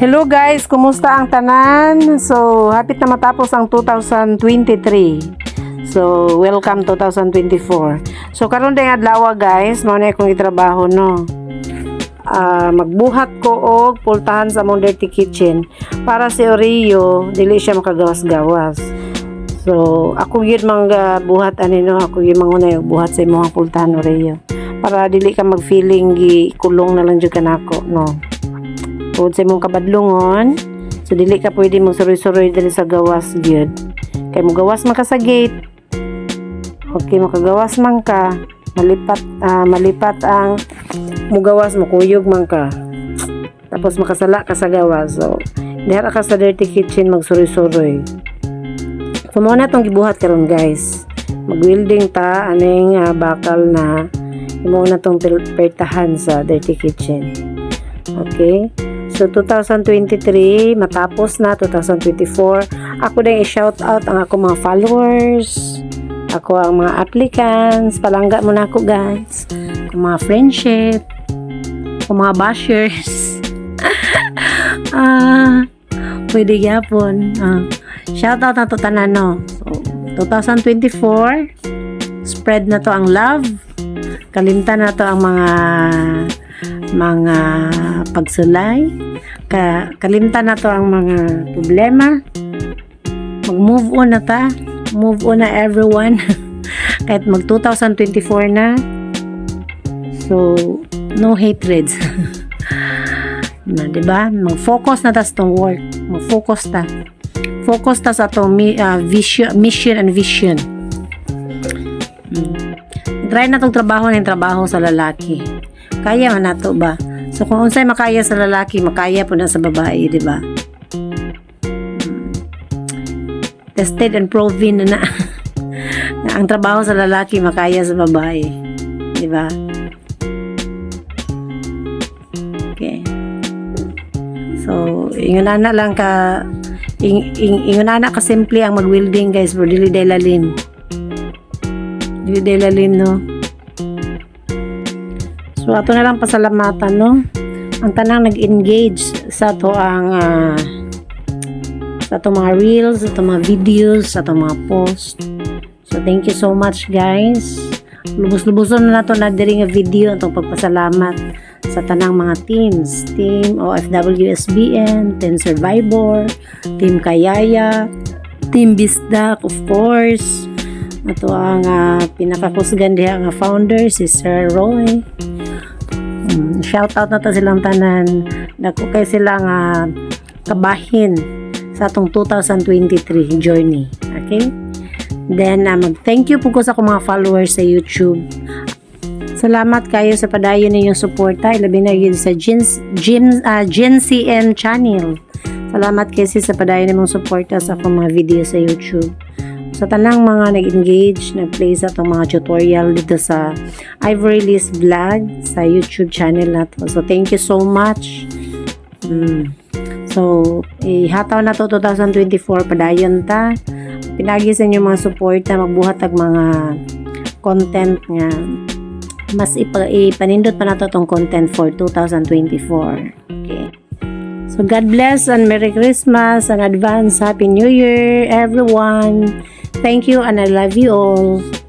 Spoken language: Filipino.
Hello guys, kumusta ang tanan? So, hapit na matapos ang 2023. So, welcome 2024. So, karon din adlaw guys, mao na akong itrabaho no. Ah, magbuhat ko og pultahan sa mong dirty kitchen para si Oreo dili siya makagawas-gawas. So, ako gyud mang ah, buhat ani no, ako gyud manguna yung buhat sa imong pultahan Oreo. Para dili ka mag-feeling gi kulong na lang jud kanako no. Tungod sa imong kabadlongon, so dili ka pwede mong suroy-suroy dili sa gawas gyud. Kay mo gawas man ka sa gate. Okay, makagawas man ka, malipat ah, malipat ang mugawas mo kuyog man ka. Tapos makasala ka sa gawas. So, dihara ka sa dirty kitchen magsuroy-suroy. So, mo na itong gibuhat karon guys. Mag-welding ta, aning ah, bakal na imo na itong pertahan sa dirty kitchen. Okay? So, 2023, matapos na, 2024, ako din i-shout out ang ako mga followers, ako ang mga applicants, palangga mo na ako guys, ang mga friendship, ang mga bashers, ah, pwede yapon, ah, shout out na to tanan no. So, 2024, spread na to ang love, kalimtan na to ang mga mga pagsulay, ka, kalimtan na to ang mga problema, mag-move on na ta, move on na everyone, kahit mag 2024 na, so, no hatreds. na, di ba? Mag-focus na ta sa work. Mag-focus ta. Focus ta sa tong mi- ah, vision, mission and vision. Mm. Try na tong trabaho ng trabaho sa lalaki. Kaya man nato ba? So kung unsay makaya sa lalaki, makaya po na sa babae, di ba? Mm. Tested and proven na na, ang trabaho sa lalaki makaya sa babae. Di ba? Okay. So, ingon na lang ka ing, ing, ingon na ka simple ang mag-welding guys for dili delalin. Dili delalin no. So ato na lang pasalamatan no. Ang tanang nag-engage sa to ang ah, sa to mga reels, sa to mga videos, sa to mga post. So thank you so much guys. Lubos-luboson na nato na diri nga video atong pagpasalamat sa tanang mga teams. Team OFW SBN, Team Survivor, Team Kayaya, Team Bisdak of course. Ato ang uh, pinakakusgan diha nga founder si Sir Roy. Mm, shout out na to silang tanan. Dako kay sila nga kabahin sa atong 2023 journey. Okay? Then, uh, mag-thank you po ko sa akong mga followers sa YouTube. Salamat kayo sa padayon ninyong suporta. Ilabi na yun sa Jin, Jin, uh, Jin CN channel. Salamat kasi sa padayon nimong suporta sa akong mga video sa YouTube. Sa tanang mga nag-engage, nag-play sa itong mga tutorial dito sa Ivory List Vlog sa YouTube channel na to. So, thank you so much. Mm. So, ihataw na to 2024 padayon ta. Pinagi sa inyo mga suporta, magbuhat ag mga content nga mas ipa, ipanindot pa nato tong content for 2024. Okay. So God bless and Merry Christmas and advance Happy New Year everyone. Thank you and I love you all.